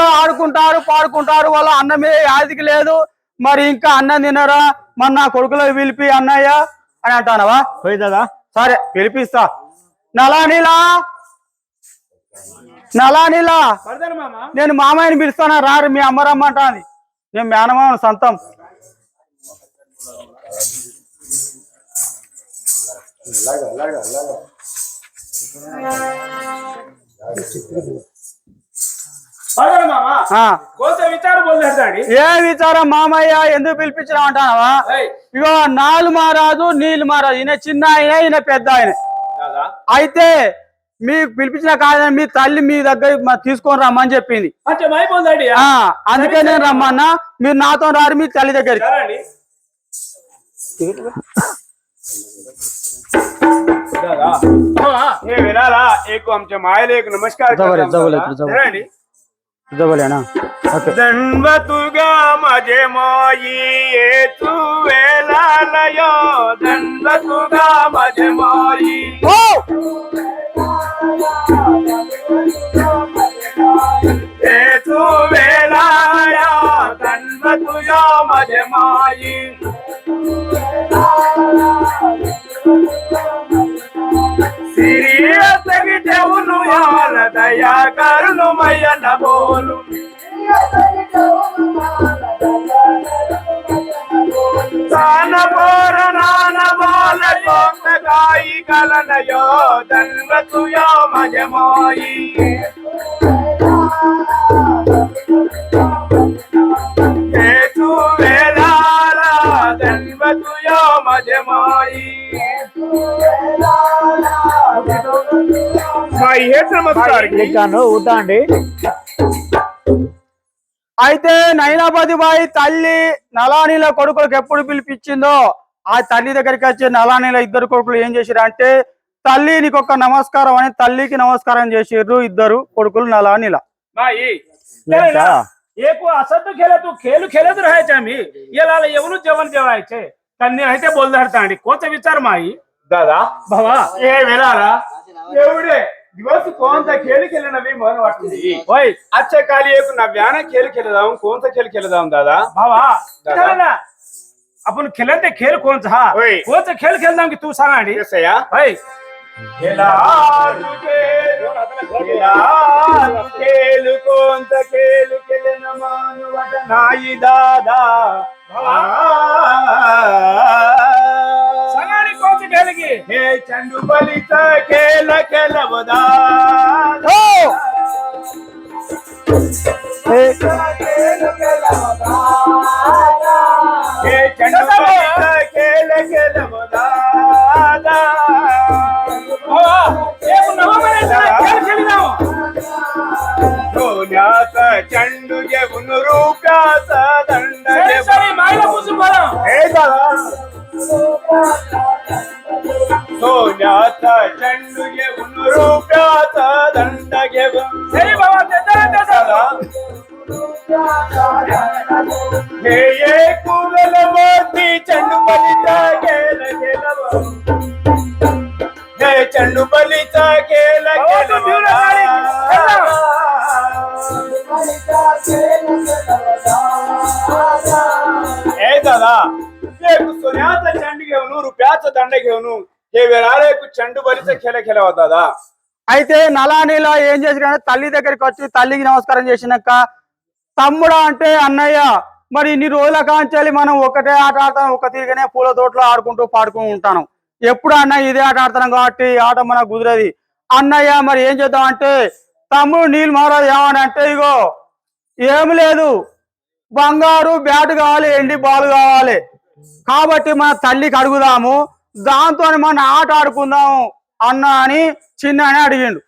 తోటలో ఆడుకుంటారు పాడుకుంటారు వాళ్ళ అన్నమే యాదికి లేదు. మరి ఇంకా అన్నం తినరా? మరి నా కొడుకులో పిలిపి అన్నయ్య అని అంటానవా? పోయి దాదా. సరే పిలిపిస్తా. నలా నీలా? నేను మామయ్యని పిలుస్తానా? రారు మీ అమ్మ రమ్మంటాంది నేను మేనమామ సొంతం. ఏ విచారం మామయ్య? ఎందుకు పిలిపించినా అంటానవా? ఇగో నాలు మహారాజు నీళ్ళు మహారాజు ఈయన చిన్న ఆయన ఈయన పెద్ద ఆయన. అయితే మీకు పిలిపించిన కాదని మీ తల్లి మీ దగ్గర తీసుకొని రమ్మని చెప్పింది. అందుకే నేను రమ్మన్నా. మీరు నాతో రారు మీ తల్లి దగ్గరికి. సరే అండి. ఇదవలేనా దండతుగా మజమోయి ఏతు వేలాలయో దండతుగా మజమోయి ఏతు వేలాలయో దండతుగా మజమాయి దయా కరుణు మయ్యన బోలు సాన పోర నాన బోల కోక కలనయో దండతు యో మజమోయి హేతు మా హేతు నమస్కారం ఇచ్చాను ఊతా అండి అయితే నైనాపతి బాయి తల్లి నలానీల కొడుకులకు ఎప్పుడు పిలిపించిందో ఆ తల్లి దగ్గరికి వచ్చి నలానీల ఇద్దరు కొడుకులు ఏం చేసిరు అంటే తల్లి నీకు ఒక నమస్కారం అని తల్లికి నమస్కారం చేసిర్రు ఇద్దరు కొడుకులు నలానీల माई लेका. एक असं तर खेळ तू खेळ खेळत राहायचे आम्ही याला येऊन जेवण जेवायचे त्यांनी आहे ते बोलदारता आणि कोणता विचार माई दादा भावा ए वेळाला एवढे ದಿವಸ ಕೋಂತ ಕೇಳಿ ಕೇಳಿ ನಮಗೆ ಮೋಹನ ಮಾಡ್ತಿದ್ದೀವಿ ಓಯ್ ಅಚ್ಚ ಕಾಲಿಯಕ್ಕೂ ನಾವ್ ಯಾನ ಕೇಳಿ ಕೇಳಿದಾವ್ ಕೋಂತ ಕೇಳಿ ಕೇಳಿದಾವ್ ದಾದಾ ಬಾವಾ ಅಪ್ಪನ ಕೆಲಂತೆ ಕೇಳಿ ಕೋಂತ ಕೋಂತ ಕೇಳಿ ಕೇಳಿದಾವ್ ತೂ ಸಾಂಗಾಡಿ ಸಯ್ಯ ಓಯ್ ಕೇಳು ಕೋಂತ ಕೇಳು ಕೇಳಿ ನಮಾನುವಟ ನಾಯಿ ದಾದಾ सांग आणि कसं या होय खेळा खेळा खेळ कोणता खेळ केले न मानवट नाही दादा सांगाडी कोणतं खेळ की हे चंडूबलीचा खेळ खेळ बदा ఓ! ఏ, हे चंडूबलीचा खेळ खेळ बदा सोन्याचा चंडू చెండు రేపు అయితే నలానీలో ఏం చేసిన తల్లి దగ్గరికి వచ్చి తల్లికి నమస్కారం చేసినాక తమ్ముడా అంటే అన్నయ్య మరి ఇన్ని రోజుల కాంచాలి మనం ఒకటే ఆట ఆడతాం ఒక తీగనే పూల తోటలో ఆడుకుంటూ పాడుకుంటూ ఉంటాను. ఎప్పుడు అన్న ఇదే ఆట ఆడుతున్నాం కాబట్టి ఆట మనకు కుదరది. అన్నయ్య మరి ఏం చేద్దాం అంటే తమ్ముడు నీళ్ళు మహారాజు ఏమని అంటే ఇగో ఏమి లేదు. బంగారు బ్యాట్ కావాలి ఎండి బాల్ కావాలి. కాబట్టి మన తల్లికి అడుగుదాము. దాంతో మన ఆట ఆడుకుందాం అన్న అని చిన్న అని అడిగిండు.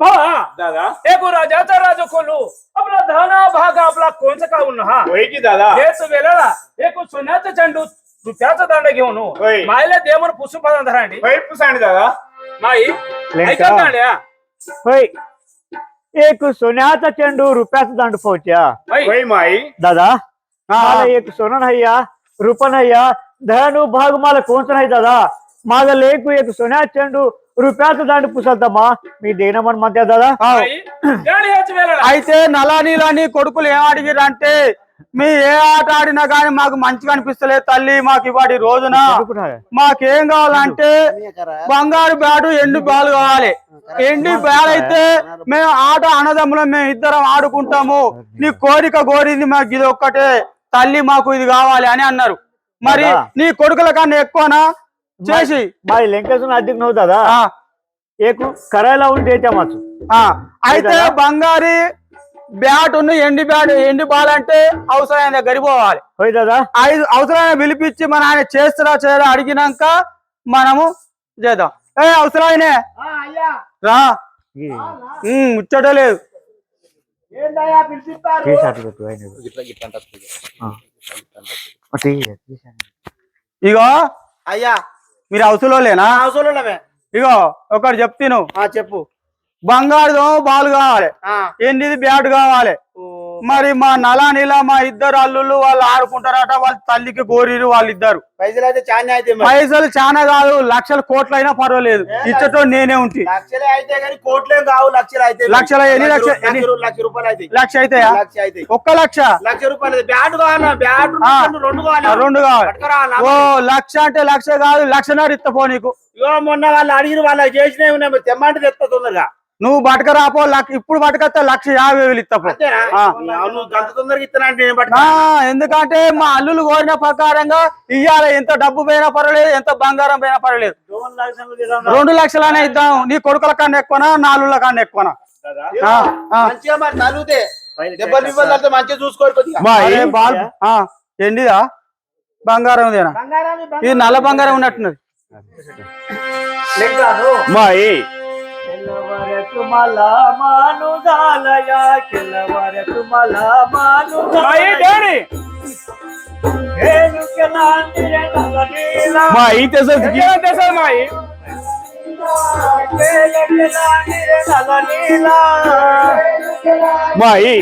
दादा। एक राजाचा राजा खोलू। आपला धना भाग आपला कोणचा काऊन हा होय की दादा। हेच वेळेला एक सोन्याचा चेंडू रुपयाचा दांड घेऊन होय. मायला दे म्हणून पुसून पाहता धरांडी। होय पुसाणी दादा। माई लेका. ऐका दांड्या होय एक सोन्याचा चेंडू रुपयाचा दांड पोहोच्या होय माई। दादा हा. मला एक सोनं नाही या रुपा नाही या दयानु भाग मला कोणचं नाही दादा। माझा लेख एक सोन्या चेंडू रुपयाचं దాన్ని पुसద్దమ్మా మీ దేనమని మధ్య దాదా. అయితే నలాని నలానీలని కొడుకులు ఏం అడిగిరు అంటే మీ ఏ ఆట ఆడినా కానీ మాకు మంచిగా అనిపిస్తలేదు తల్లి మాకు ఇవాటి రోజున. మాకేం కావాలంటే బంగారు బ్యాటు ఎండు బాల్ కావాలి. ఎండి బ్యాల్ అయితే మేము ఆట అన్నదమ్ములం మేము ఇద్దరం ఆడుకుంటాము. నీ కోరిక కోరింది మాకు ఇది ఒక్కటే. తల్లి మాకు ఇది కావాలి అని అన్నారు. మరి నీ కొడుకుల కన్నా ఎక్కువనా? చేసి. మా లింకేశ్వర అద్దెకు నువ్వు దాదా ఆ, ఏకు కరాయిలా ఉంటే తెమ్మచ్చు. అయితే. బంగారి బ్యాట్ ఉన్న ఎండి బ్యాట్ ఎండి బాల్ అంటే అవసరమైన దగ్గరికి పోవాలి పోయి దాదా ఐదు అవసరమైన పిలిపించి మన ఆయన చేస్తారా చేయరా అడిగినాక మనము చేద్దాం. ఏ అవసరమైనే రా. ముచ్చట లేదు. ఇగో. అయ్యా. మీరు అవసరం లేనా అవసరం ఉండవే ఇగో ఒకటి చెప్తాను. చెప్పు. బంగారుదో బాల్ కావాలి. ఎనిమిది బ్యాట్ కావాలి. మరి మా నలా నీలా మా ఇద్దరు అల్లుళ్ళు వాళ్ళు ఆడుకుంటారట వాళ్ళ తల్లికి గోరీరు వాళ్ళిద్దరు. పైసలు అయితే చాలా అయితే మరి. పైసలు చాలా కాదు లక్షల కోట్లు అయినా పర్వాలేదు. ఇచ్చటో నేనే ఉంటి. లక్షలే అయితే కానీ కోట్లేం కావు లక్షలు అయితే లక్షల ఎన్ని లక్ష- ఎన్ని? రూ- లక్ష రూపాయలు అయితే. లక్ష అయితే. ఒక్క లక్ష? లక్ష రూపాయలు అయితే. బ్యాట్ కావాలా? బ్యాట్ ఆ. రెండు కావాలి. రెండు కావాలి. పట్టుకురా అన్న. ఓ లక్ష అంటే లక్ష కాదు లక్షన్నర ఇస్తా పో నీకు. ఇగో మొన్న వాళ్ళు అడిగిన వాళ్ళు చేసినవి ఉన్నాయి తెమ్మంటే తెస్తా తొందరగా. నువ్వు బతకరాపో లక్ష ఇప్పుడు బతకత్తే లక్ష యాభై వేలు ఇస్తా పో అంతేనా ఆ. అవును గంత తొందరగా ఇస్తానంటే నేను ఆ, పట్టుకో ఎందుకంటే మా అల్లులు కోరిన ప్రకారంగా ఇయ్యాల ఎంత డబ్బు పోయినా పర్వాలేదు ఎంత బంగారం పోయినా పర్వాలేదు. రెండు లక్షలనే ఇద్దాం నీ కొడుకుల కన్నా ఎక్కువనా నాలుగుల కన్నా ఎక్కువనా? ఎండిదా బంగారం ఇది నల్ల బంగారం ఉన్నట్టున్నది. మాయి కెలవరకు మలా మాను జాలయ కెలవరకు మలా మాను మాయి డాడీ మా ఈ తెసకి ఎక్కడ తెసావు మాయి మాయి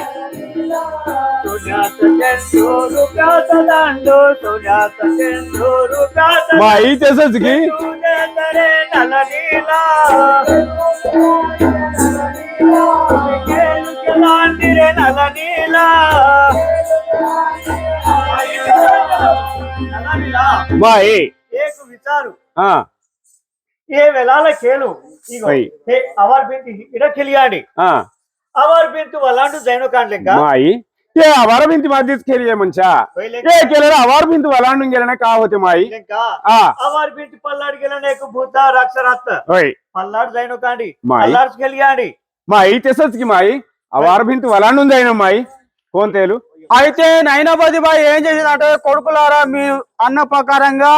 నీరే నల. నీల బాయ్ ఏకు విచారు. ఆ. ఏ వెలాల కేలు? ఇగో ఏ అవర్ బింతు ఇడ కెలియాడి. ఆ. అవర్ బింతు వలాండు జైనో కాండ్లెంగ బాయ్ ఏ. అవర్ బింతు మధ్య కెలియే మంచా? ఏ కెలన అవర్ బింతు వలాండు కెలన కా హోతే మాయి ఆ. అవర్ బింతు పల్లాడి కెలన ఏకు భూత రాక్షరాత్త ఓయ్. పల్లాడి జైనో కాండి. పల్లాడి కెలియాడి మాయి తెసచ్కి మాయి అవర బింతు వలాండు ఉందైన మాయి కోంతేలు. అయితే నైనాపతి బాయ్ ఏం చేసిందంటే కొడుకులారా మీ అన్న ప్రకారంగా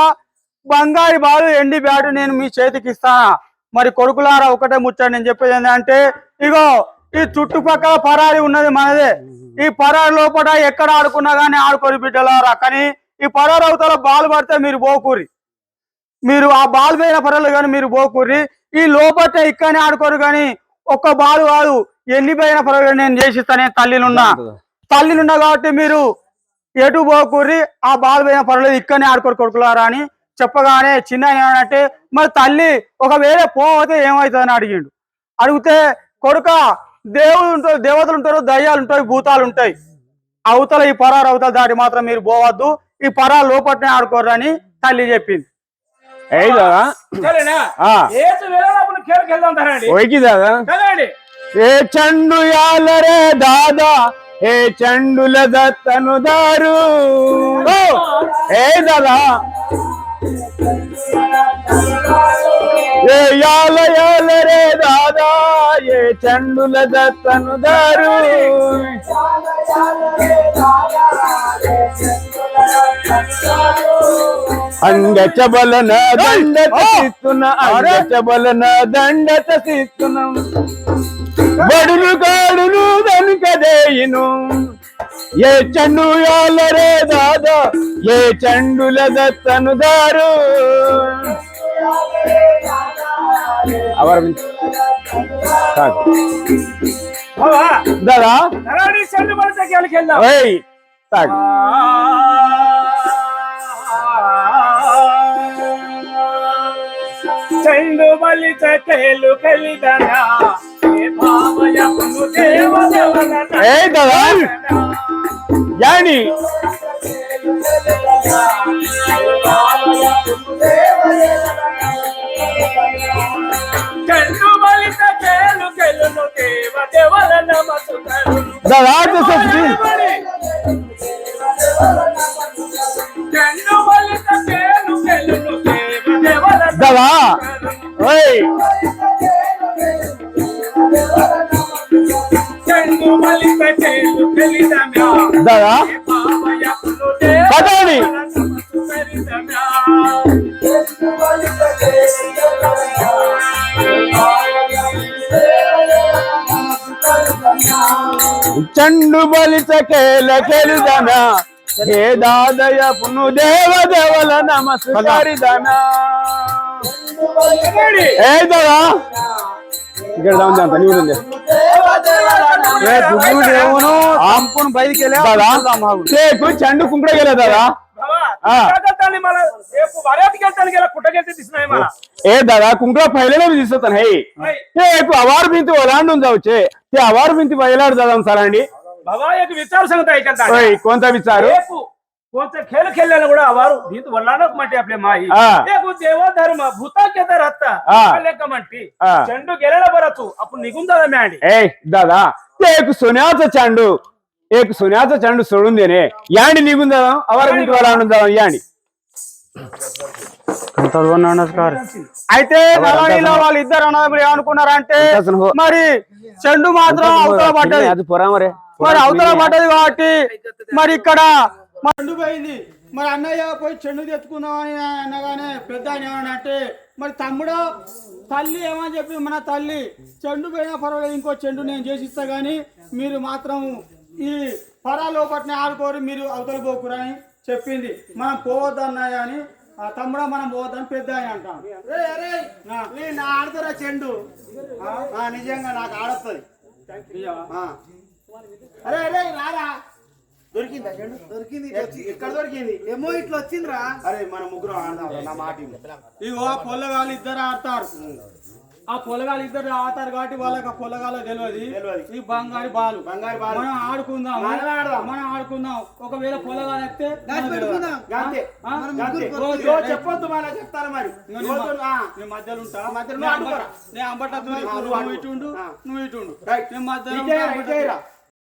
బంగారు బాలు ఎండి బ్యాటు నేను మీ చేతికి ఇస్తానా మరి కొడుకులారా ఒకటే ముచ్చట నేను చెప్పేది ఏంటంటే ఇగో ఈ చుట్టుపక్కల పరారి ఉన్నది మనదే. ఈ పరారి లోపల ఎక్కడ ఆడుకున్నా కానీ ఆడుకోరు బిడ్డలారా. కానీ ఈ పరారు అవతల బాల్ పడితే మీరు పోకూరి. మీరు ఆ బాల్ పోయిన పర్వాలేదు కానీ మీరు పోకూరి. ఈ లోపల ఇక్కడనే ఆడుకోరు కానీ ఒక్క బాల్ కాదు ఎన్ని పోయిన పర్వాలేదు నేను చేసిస్తానే తల్లినున్నా తల్లినున్నా కాబట్టి మీరు ఎటు పోకూరి ఆ బాల్ పోయిన పర్వాలేదు ఇక్కడనే ఆడుకోరు కొడుకులారా అని చెప్పగానే చిన్న ఏమనంటే మరి తల్లి ఒకవేళ పోతే ఏమవుతుందని అడిగిండు. అడిగితే కొడుక దేవుడు ఉంటారు దేవతలు ఉంటారు దయ్యాలు ఉంటాయి భూతాలు ఉంటాయి. అవతల ఈ పరారు అవతల దాటి మాత్రం మీరు పోవద్దు. ఈ పరా లోపట్నే ఆడుకోరు అని తల్లి చెప్పింది. ఏ చండు యాలరే దాదా ఏ చండుల దత్తను దారు. ఏ దాదా ఏ యాల యాలరే దాదా ఏ చండుల దత్తను దారు. అంగచబలన దండత శిస్తున్న అంగచబలన దండత శిస్తునం బడులు కాడును దనుకదేయును ఏ చండు యాలరే దాదా ఏ చండుల దత్తను దారు. అవర్ దాదా? చెల్లు పడితే ఖేల్కి వెళ్దాం ఓయ్ తాగు చెండు మల్లి చకేలు కలిదనా? ఏ దాదా! యాని దాదా దాదా! దాదా? పదండి. చండు బలిత కేలకెలుదన హే దాదయ పును దేవ దేవల నమస్కరిదనా ఏదా ఇక్కడ దాని పని ఉంది ఆంపును బయటికి వెళ్ళేకు చెండు కుంకుడే వెళ్ళేదా ఏ దాదా కుంకుడ పहिले दिसत नाही ते एक आवार भिंती ओलांडून जाऊचे ते आवार भिंती पहिल्यावर जाऊ सरांनी एक विचार सांगता कोणता विचार అయికంతా ఓయ్ కొంత విచారు రేపు కొంత ఖేలు ఖేళ్ళని కూడా వారు దీంతో వల్లాడకు మట్టి అప్లే మాయి ఆ. రేపు దేవధర్మ భూతాకేత రత్త ఆ. లెక్క మట్టి ఆ. చెండు గెలడ బరచు అప్పుడు నిగుందా మ్యాండి ఏ దాదా ते एक सोन्याचं चांडू एक सोन्याचं चांडू सोडून देणे यांडी निघून जावा अवार बिंती ఒలాండు ఉందాం యాండి నమస్కారం అయితే నలభైలో వాళ్ళు ఇద్దరు అన్నదమ్ములు ఏమనుకున్నారంటే అసలు హో- మరి చెండు మాత్రం అవతల పడ్డది అది పొరామరే మరి అవతల పడ్డది కాబట్టి మరి ఇక్కడ చెండు పోయింది. మరి అన్నయ్య పోయి చెండు తెచ్చుకుందామని అనగానే పెద్ద ఆయన ఏమన్నా అంటే మరి తమ్ముడు తల్లి ఏమని చెప్పి మన తల్లి చెండు పోయినా పర్వాలేదు ఇంకో చెండు నేను చేసి ఇస్తా గానీ మీరు మాత్రం ఈ పరా లోపట్నే ఆడుకోరు మీరు అవతల పోకురని చెప్పింది. మనం పోవద్దు అన్నయ్య అని ఆ తమ్ముడా మనం పోవద్దని పెద్ద ఆయన అంటాం. ఆడతారా చెండు? ఆ, నిజంగా నాకు ఆడొస్తుంది. అరే అరే రారా. దొరికిందా? చెండు దొరికింది. ఎక్కడ దొరికింది? ఏమో ఇట్లా వచ్చిందిరా. అరే మన ముగ్గురు ఆడదాం. నా మాట. ఇగో పొల్లగాళ్ళు ఇద్దరు ఆడతారు. ఆ పొలగాలు ఇద్దరు ఆడతారు కాబట్టి వాళ్ళకి ఆ పొలగాలో తెలియదు. ఈ బంగారు బాలు. బంగారు బాలు. మనం ఆడుకుందాం. మనం ఆడదాం. మనం ఆడుకుందాం. ఒకవేళ పొలగాలు ఎత్తే చెప్పొద్దు మన చెప్తారు మరి. ఇంకో నీ రోజు, ఆ. మ- నీ మధ్యలో ఉంటా. మధ్యలో నేను ఆడుకోరా. అంబట- నేను అంబట దూరి ఆ, నువ్వు నువ్వు ఆడుకో. ఇటు ఉండు. ఆ. నువ్వు ఇటు ఉండు. రైట్. నేను మధ్యలో